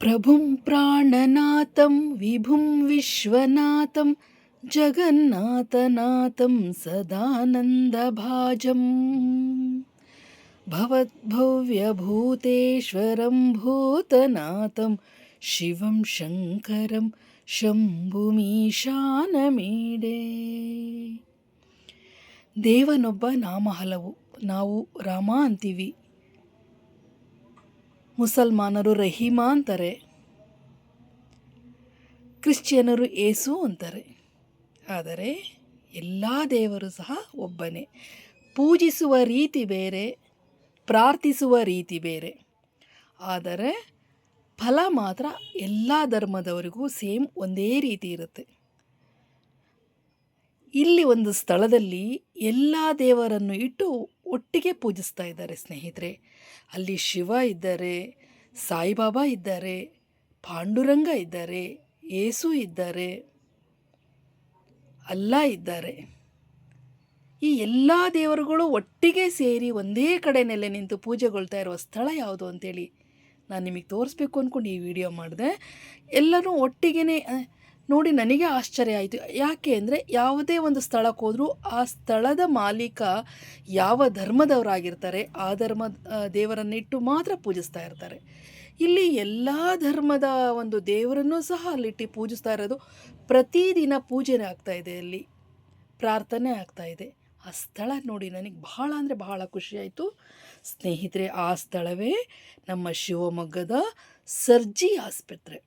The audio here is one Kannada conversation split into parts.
प्रभुं प्राणनाथं विभुं विश्वनाथं जगन्नाथनाथं सदानन्दभाजम् भवद्भव्यभूतेश्वरं भूतनाथं ಶಿವಂ ಶಂಕರಂ ಶಂಭುಮೀಶಾನಮೀಡೆ ದೇವನೊಬ್ಬ ನಾಮ ಹಲವು ನಾವು ರಾಮ ಅಂತೀವಿ ಮುಸಲ್ಮಾನರು ರಹೀಮಾ ಅಂತಾರೆ. ಕ್ರಿಶ್ಚಿಯನರು ಏಸು ಅಂತಾರೆ. ಆದರೆ ಎಲ್ಲ ದೇವರು ಸಹ ಒಬ್ಬನೇ. ಪೂಜಿಸುವ ರೀತಿ ಬೇರೆ, ಪ್ರಾರ್ಥಿಸುವ ರೀತಿ ಬೇರೆ. ಆದರೆ ಫಲ ಮಾತ್ರ ಎಲ್ಲ ಧರ್ಮದವರಿಗೂ ಸೇಮ್ ಒಂದೇ ರೀತಿ ಇರುತ್ತೆ. ಇಲ್ಲಿ ಒಂದು ಸ್ಥಳದಲ್ಲಿ ಎಲ್ಲ ದೇವರನ್ನು ಇಟ್ಟು ಒಟ್ಟಿಗೆ ಪೂಜಿಸ್ತಾ ಇದ್ದಾರೆ ಸ್ನೇಹಿತರೆ. ಅಲ್ಲಿ ಶಿವ ಇದ್ದಾರೆ, ಸಾಯಿಬಾಬಾ ಇದ್ದಾರೆ, ಪಾಂಡುರಂಗ ಇದ್ದಾರೆ, ಏಸು ಇದ್ದಾರೆ, ಅಲ್ಲ ಇದ್ದಾರೆ. ಈ ಎಲ್ಲ ದೇವರುಗಳು ಒಟ್ಟಿಗೆ ಸೇರಿ ಒಂದೇ ಕಡೆ ನೆಲೆ ನಿಂತು ಪೂಜೆಗೊಳ್ತಾ ಇರುವ ಸ್ಥಳ ಯಾವುದು ಅಂತೇಳಿ ನಾನು ನಿಮಗೆ ತೋರಿಸ್ಬೇಕು ಅಂದ್ಕೊಂಡು ಈ ವಿಡಿಯೋ ಮಾಡಿದೆ. ಎಲ್ಲರೂ ಒಟ್ಟಿಗೆ ನೋಡಿ ನನಗೆ ಆಶ್ಚರ್ಯ ಆಯಿತು. ಯಾಕೆ ಅಂದರೆ ಯಾವುದೇ ಒಂದು ಸ್ಥಳಕ್ಕೆ ಹೋದರೂ ಆ ಸ್ಥಳದ ಮಾಲೀಕ ಯಾವ ಧರ್ಮದವರಾಗಿರ್ತಾರೆ, ಆ ಧರ್ಮ ದೇವರನ್ನಿಟ್ಟು ಮಾತ್ರ ಪೂಜಿಸ್ತಾ ಇರ್ತಾರೆ. ಇಲ್ಲಿ ಎಲ್ಲ ಧರ್ಮದ ಒಂದು ದೇವರನ್ನು ಸಹ ಅಲ್ಲಿಟ್ಟು ಪೂಜಿಸ್ತಾ ಇರೋದು ಪ್ರತಿದಿನ ಪೂಜೆನೇ ಇದೆ ಅಲ್ಲಿ, ಪ್ರಾರ್ಥನೆ ಆಗ್ತಾ ಇದೆ. ಆ ಸ್ಥಳ ನೋಡಿ ನನಗೆ ಬಹಳ ಅಂದರೆ ಬಹಳ ಖುಷಿಯಾಯಿತು ಸ್ನೇಹಿತರೆ, ಆ ಸ್ಥಳವೇ ನಮ್ಮ ಶಿವಮೊಗ್ಗದ ಸರ್ಜಿ ಆಸ್ಪತ್ರೆ.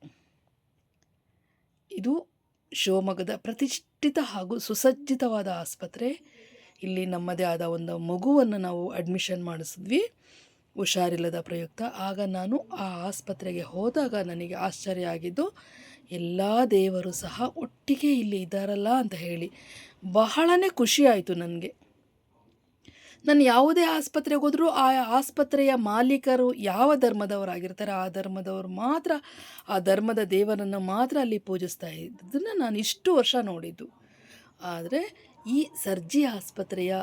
ಇದು ಶಿವಮೊಗ್ಗದ ಪ್ರತಿಷ್ಠಿತ ಹಾಗೂ ಸುಸಜ್ಜಿತವಾದ ಆಸ್ಪತ್ರೆ. ಇಲ್ಲಿ ನಮ್ಮದೇ ಆದ ಒಂದು ಮಗುವನ್ನು ನಾವು ಅಡ್ಮಿಷನ್ ಮಾಡಿಸಿದ್ವಿ. ಹುಷಾರಿಲ್ಲದ ಪ್ರಯುಕ್ತ. ಆಗ ನಾನು ಆ ಆಸ್ಪತ್ರೆಗೆ ಹೋದಾಗ ನನಗೆ ಆಶ್ಚರ್ಯ ಆಗಿದ್ದು, ಎಲ್ಲ ದೇವರು ಸಹ ಒಟ್ಟಿಗೆ ಇಲ್ಲಿ ಇದ್ದಾರಲ್ಲ ಅಂತ ಹೇಳಿ ಬಹಳನೇ ಖುಷಿ ಆಯಿತು ನನಗೆ. ನಾನು ಯಾವುದೇ ಆಸ್ಪತ್ರೆಗೆ ಹೋದರೂ ಆ ಆಸ್ಪತ್ರೆಯ ಮಾಲೀಕರು ಯಾವ ಧರ್ಮದವರಾಗಿರ್ತಾರೆ ಆ ಧರ್ಮದವರು ಮಾತ್ರ, ಆ ಧರ್ಮದ ದೇವರನ್ನು ಮಾತ್ರ ಅಲ್ಲಿ ಪೂಜಿಸ್ತಾ ಇದ್ದದನ್ನು ನಾನು ಇಷ್ಟು ವರ್ಷ ನೋಡಿದ್ದು. ಆದರೆ ಈ ಸರ್ಜಿ ಆಸ್ಪತ್ರೆಯ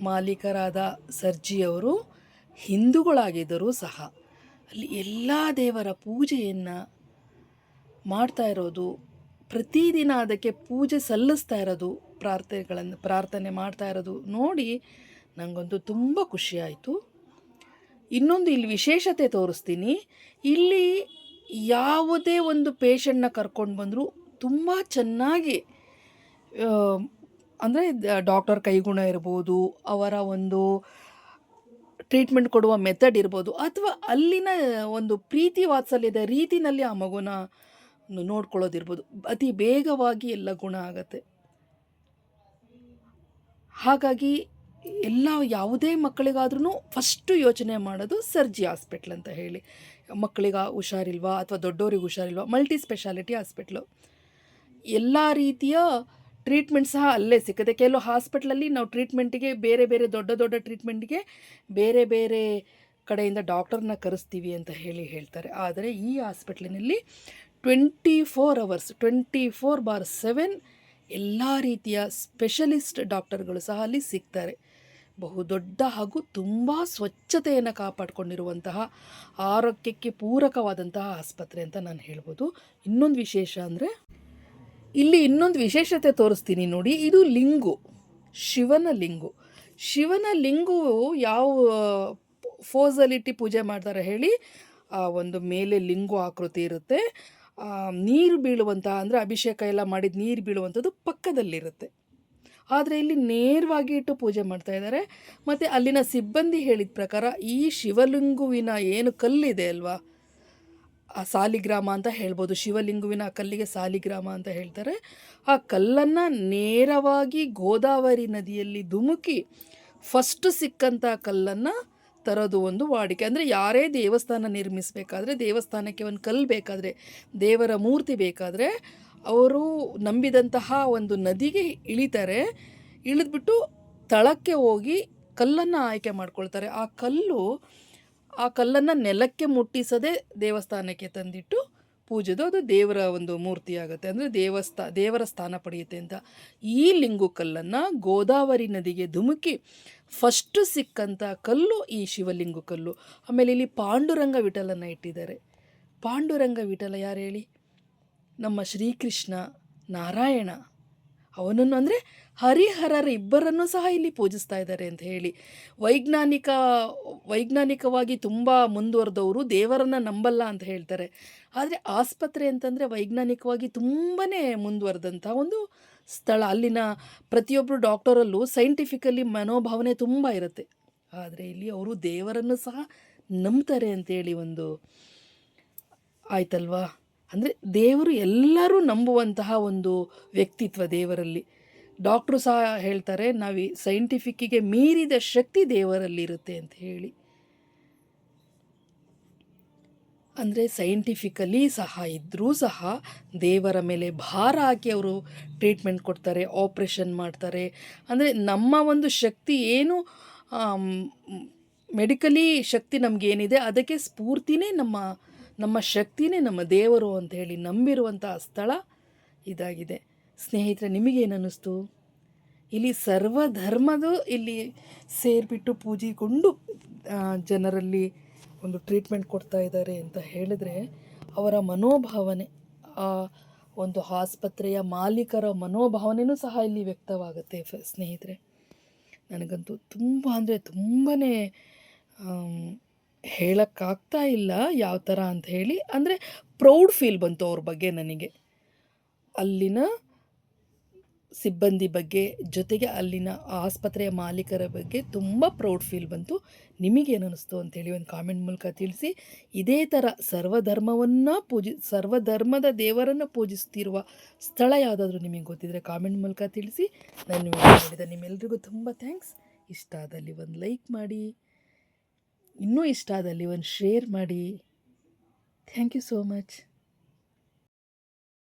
ಮಾಲೀಕರಾದ ಸರ್ಜಿಯವರು ಹಿಂದೂಗಳಾಗಿದ್ದರೂ ಸಹ ಅಲ್ಲಿ ಎಲ್ಲ ದೇವರ ಪೂಜೆಯನ್ನು ಮಾಡ್ತಾ ಇರೋದು, ಪ್ರತಿದಿನ ಅದಕ್ಕೆ ಪೂಜೆ ಸಲ್ಲಿಸ್ತಾ ಇರೋದು, ಪ್ರಾರ್ಥನೆಗಳನ್ನು, ಪ್ರಾರ್ಥನೆ ಮಾಡ್ತಾ ಇರೋದು ನೋಡಿ ನನಗಂತೂ ತುಂಬ ಖುಷಿಯಾಯಿತು. ಇನ್ನೊಂದು ಇಲ್ಲಿ ವಿಶೇಷತೆ ತೋರಿಸ್ತೀನಿ. ಇಲ್ಲಿ ಯಾವುದೇ ಒಂದು ಪೇಷಂಟ್ನ ಕರ್ಕೊಂಡು ಬಂದರೂ ತುಂಬ ಚೆನ್ನಾಗಿ ಅಂದರೆ ಡಾಕ್ಟರ್ ಕೈಗುಣ ಇರ್ಬೋದು, ಅವರ ಒಂದು ಟ್ರೀಟ್ಮೆಂಟ್ ಕೊಡುವ ಮೆಥಡ್ ಇರ್ಬೋದು, ಅಥವಾ ಅಲ್ಲಿನ ಒಂದು ಪ್ರೀತಿ ವಾತ್ಸಲ್ಯದ ರೀತಿನಲ್ಲಿ ಆ ಮಗುನ ನೋಡ್ಕೊಳ್ಳೋದಿರ್ಬೋದು. ಅತಿ ಬೇಗವಾಗಿ ಎಲ್ಲ ಗುಣ ಆಗತ್ತೆ. ಹಾಗಾಗಿ ಎಲ್ಲ ಯಾವುದೇ ಮಕ್ಕಳಿಗಾದ್ರೂ ಫಸ್ಟು ಯೋಚನೆ ಮಾಡೋದು ಸರ್ಜಿ ಹಾಸ್ಪಿಟ್ಲ್ ಅಂತ ಹೇಳಿ. ಮಕ್ಕಳಿಗೆ ಹುಷಾರಿಲ್ವಾ ಅಥವಾ ದೊಡ್ಡವ್ರಿಗೆ ಹುಷಾರಿಲ್ವಾ? Multi speciality hospital. ಎಲ್ಲ ರೀತಿಯ ಟ್ರೀಟ್ಮೆಂಟ್ ಸಹ ಅಲ್ಲೇ ಸಿಕ್ಕದೆ. ಕೆಲವು ಹಾಸ್ಪಿಟ್ಲಲ್ಲಿ ನಾವು ಟ್ರೀಟ್ಮೆಂಟಿಗೆ ಬೇರೆ ಬೇರೆ ದೊಡ್ಡ ದೊಡ್ಡ ಟ್ರೀಟ್ಮೆಂಟ್ಗೆ ಬೇರೆ ಬೇರೆ ಕಡೆಯಿಂದ ಡಾಕ್ಟರ್ನ ಕರೆಸ್ತೀವಿ ಅಂತ ಹೇಳಿ ಹೇಳ್ತಾರೆ. ಆದರೆ ಈ ಹಾಸ್ಪಿಟ್ಲಿನಲ್ಲಿ twenty four hours twenty four bar seven ಎಲ್ಲ ರೀತಿಯ ಸ್ಪೆಷಲಿಸ್ಟ್ ಡಾಕ್ಟರ್ಗಳು ಸಹ ಅಲ್ಲಿ ಸಿಗ್ತಾರೆ. ಬಹುದೊಡ್ಡ ಹಾಗೂ ತುಂಬ ಸ್ವಚ್ಛತೆಯನ್ನು ಕಾಪಾಡಿಕೊಂಡಿರುವಂತಹ ಆರೋಗ್ಯಕ್ಕೆ ಪೂರಕವಾದಂತಹ ಆಸ್ಪತ್ರೆ ಅಂತ ನಾನು ಹೇಳ್ಬೋದು. ಇನ್ನೊಂದು ವಿಶೇಷ ಅಂದರೆ, ಇಲ್ಲಿ ಇನ್ನೊಂದು ವಿಶೇಷತೆ ತೋರಿಸ್ತೀನಿ ನೋಡಿ. ಇದು ಲಿಂಗು, ಶಿವನ ಲಿಂಗು. ಶಿವನ ಲಿಂಗು ಯಾವ ಫೋಸಲ್ಲಿಟ್ಟು ಪೂಜೆ ಮಾಡ್ತಾರೆ ಹೇಳಿ ಒಂದು ಮೇಲೆ ಲಿಂಗು ಆಕೃತಿ ಇರುತ್ತೆ. ನೀರು ಬೀಳುವಂತಹ ಅಂದರೆ ಅಭಿಷೇಕ ಎಲ್ಲ ಮಾಡಿದ ನೀರು ಬೀಳುವಂಥದ್ದು ಪಕ್ಕದಲ್ಲಿರುತ್ತೆ. ಆದರೆ ಇಲ್ಲಿ ನೇರವಾಗಿ ಇಟ್ಟು ಪೂಜೆ ಮಾಡ್ತಾ ಇದ್ದಾರೆ ಮತ್ತು ಅಲ್ಲಿನ ಸಿಬ್ಬಂದಿ ಹೇಳಿದ ಪ್ರಕಾರ ಈ ಶಿವಲಿಂಗುವಿನ ಏನು ಕಲ್ಲಿದೆ ಅಲ್ವಾ? ಆ ಸಾಲಿಗ್ರಾಮ ಅಂತ ಹೇಳ್ಬೋದು. ಶಿವಲಿಂಗುವಿನ ಕಲ್ಲಿಗೆ ಸಾಲಿಗ್ರಾಮ ಅಂತ ಹೇಳ್ತಾರೆ. ಆ ಕಲ್ಲನ್ನು ನೇರವಾಗಿ ಗೋದಾವರಿ ನದಿಯಲ್ಲಿ ಧುಮುಕಿ ಫಸ್ಟ್ ಸಿಕ್ಕಂಥ ಕಲ್ಲನ್ನು ತರೋದು ಒಂದು ವಾಡಿಕೆ. ಅಂದರೆ ಯಾರೇ ದೇವಸ್ಥಾನ ನಿರ್ಮಿಸಬೇಕಾದ್ರೆ, ದೇವಸ್ಥಾನಕ್ಕೆ ಒಂದು ಕಲ್ಲು ಬೇಕಾದರೆ, ದೇವರ ಮೂರ್ತಿ ಬೇಕಾದರೆ, ಅವರು ನಂಬಿದಂತಹ ಒಂದು ನದಿಗೆ ಇಳಿತಾರೆ. ಇಳಿದ್ಬಿಟ್ಟು ತಳಕ್ಕೆ ಹೋಗಿ ಕಲ್ಲನ್ನು ಆಯ್ಕೆ ಮಾಡ್ಕೊಳ್ತಾರೆ. ಆ ಕಲ್ಲು, ಆ ಕಲ್ಲನ್ನು ನೆಲಕ್ಕೆ ಮುಟ್ಟಿಸದೆ ದೇವಸ್ಥಾನಕ್ಕೆ ತಂದಿಟ್ಟು ಪೂಜೆದು ಅದು ದೇವರ ಒಂದು ಮೂರ್ತಿ ಆಗುತ್ತೆ. ಅಂದರೆ ದೇವಸ್ಥ, ದೇವರ ಸ್ಥಾನ ಪಡೆಯುತ್ತೆ ಅಂತ. ಈ ಲಿಂಗು ಕಲ್ಲನ್ನು ಗೋದಾವರಿ ನದಿಗೆ ಧುಮುಕಿ ಫಸ್ಟು ಸಿಕ್ಕಂಥ ಕಲ್ಲು ಈ ಶಿವಲಿಂಗು ಕಲ್ಲು. ಆಮೇಲೆ ಇಲ್ಲಿ ಪಾಂಡುರಂಗ ವಿಠಲನ್ನು ಇಟ್ಟಿದ್ದಾರೆ. ಪಾಂಡುರಂಗ ವಿಠಲ ಯಾರು ಹೇಳಿ? ನಮ್ಮ ಶ್ರೀಕೃಷ್ಣ ನಾರಾಯಣ. ಅವನನ್ನು ಅಂದರೆ ಹರಿಹರರ ಇಬ್ಬರನ್ನು ಸಹ ಇಲ್ಲಿ ಪೂಜಿಸ್ತಾ ಇದ್ದಾರೆ ಅಂತ ಹೇಳಿ. ವೈಜ್ಞಾನಿಕ, ವೈಜ್ಞಾನಿಕವಾಗಿ ತುಂಬ ಮುಂದುವರೆದವರು, ದೇವರನ್ನು ನಂಬಲ್ಲ ಅಂತ ಹೇಳ್ತಾರೆ. ಆದರೆ ಆಸ್ಪತ್ರೆ ಅಂತಂದರೆ ವೈಜ್ಞಾನಿಕವಾಗಿ ತುಂಬಾ ಮುಂದುವರೆದಂಥ ಒಂದು ಸ್ಥಳ. ಅಲ್ಲಿನ ಪ್ರತಿಯೊಬ್ಬರು ಡಾಕ್ಟರಲ್ಲೂ ಸೈಂಟಿಫಿಕಲಿ ಮನೋಭಾವನೆ ತುಂಬ ಇರುತ್ತೆ. ಆದರೆ ಇಲ್ಲಿ ಅವರು ದೇವರನ್ನು ಸಹ ನಂಬ್ತಾರೆ ಅಂತೇಳಿ ಒಂದು ಆಯ್ತಲ್ವಾ? ಅಂದರೆ ದೇವರು ಎಲ್ಲರೂ ನಂಬುವಂತಹ ಒಂದು ವ್ಯಕ್ತಿತ್ವ ದೇವರಲ್ಲಿ. ಡಾಕ್ಟ್ರು ಸಹ ಹೇಳ್ತಾರೆ, ನಾವು ಸೈಂಟಿಫಿಕ್ಕಿಗೆ ಮೀರಿದ ಶಕ್ತಿ ದೇವರಲ್ಲಿರುತ್ತೆ ಅಂತ ಹೇಳಿ. ಅಂದರೆ ಸೈಂಟಿಫಿಕಲಿ ಸಹ ಇದ್ದರೂ ಸಹ ದೇವರ ಮೇಲೆ ಭಾರ ಹಾಕಿ ಅವರು ಟ್ರೀಟ್ಮೆಂಟ್ ಕೊಡ್ತಾರೆ ಆಪ್ರೇಷನ್ ಮಾಡ್ತಾರೆ. ಅಂದರೆ ನಮ್ಮ ಒಂದು ಶಕ್ತಿ ಏನು ಮೆಡಿಕಲಿ ಶಕ್ತಿ ನಮಗೇನಿದೆ ಅದಕ್ಕೆ ಸ್ಫೂರ್ತಿನೇ ನಮ್ಮ ನಮ್ಮ ಶಕ್ತಿನೇ ನಮ್ಮ ದೇವರು ಅಂತ ಹೇಳಿ ನಂಬಿರುವಂಥ ಸ್ಥಳ ಇದಾಗಿದೆ. ಸ್ನೇಹಿತರೆ ನಿಮಗೇನು ಇಲ್ಲಿ ಇಲ್ಲಿ ಸರ್ವಧರ್ಮದ ಇಲ್ಲಿ ಸೇರಿಬಿಟ್ಟು ಪೂಜೆಗೊಂಡು ಜನರಲ್ಲಿ ಒಂದು ಟ್ರೀಟ್ಮೆಂಟ್ ಕೊಡ್ತಾ ಇದ್ದಾರೆ ಅಂತ ಹೇಳಿದ್ರೆ ಅವರ ಮನೋಭಾವನೆ, ಆ, ಒಂದು ಆಸ್ಪತ್ರೆಯ ಮಾಲೀಕರ ಮನೋಭಾವನೆಯೂ ಸಹ ಇಲ್ಲಿ ವ್ಯಕ್ತವಾಗುತ್ತೆ ಸ್ನೇಹಿತರೆ. ನನಗಂತೂ ತುಂಬ ಅಂದರೆ ತುಂಬಾ ಹೇಳೋಕ್ಕಾಗ್ತಾ ಇಲ್ಲ ಯಾವ ಥರ ಅಂತ ಹೇಳಿ. ಅಂದರೆ ಪ್ರೌಡ್ ಫೀಲ್ ಬಂತು ಅವ್ರ ಬಗ್ಗೆ ನನಗೆ. ಅಲ್ಲಿನ ಸಿಬ್ಬಂದಿ ಬಗ್ಗೆ ಜೊತೆಗೆ ಅಲ್ಲಿನ ಆಸ್ಪತ್ರೆಯ ಮಾಲೀಕರ ಬಗ್ಗೆ ತುಂಬ ಪ್ರೌಡ್ ಫೀಲ್ ಬಂತು. ನಿಮಗೇನು ಅನ್ನಿಸ್ತು ಅಂತೇಳಿ ಒಂದು ಕಾಮೆಂಟ್ ಮೂಲಕ ತಿಳಿಸಿ. ಇದೇ ಥರ ಸರ್ವಧರ್ಮವನ್ನು ಪೂಜಿ, ಸರ್ವಧರ್ಮದ ದೇವರನ್ನು ಪೂಜಿಸ್ತಿರುವ ಸ್ಥಳ ಯಾವುದಾದ್ರೂ ನಿಮಗೆ ಗೊತ್ತಿದ್ದರೆ ಕಾಮೆಂಟ್ ಮೂಲಕ ತಿಳಿಸಿ. ನಾನು ನೋಡಿದ ನಿಮ್ಮೆಲ್ರಿಗೂ ತುಂಬ ಥ್ಯಾಂಕ್ಸ್ ಇಷ್ಟ ಆದಲ್ಲಿ ಒಂದು ಲೈಕ್ ಮಾಡಿ. ಇನ್ನೂ ಇಷ್ಟ ಆದಲ್ಲಿ ಒಂದು ಶೇರ್ ಮಾಡಿ. Thank you so much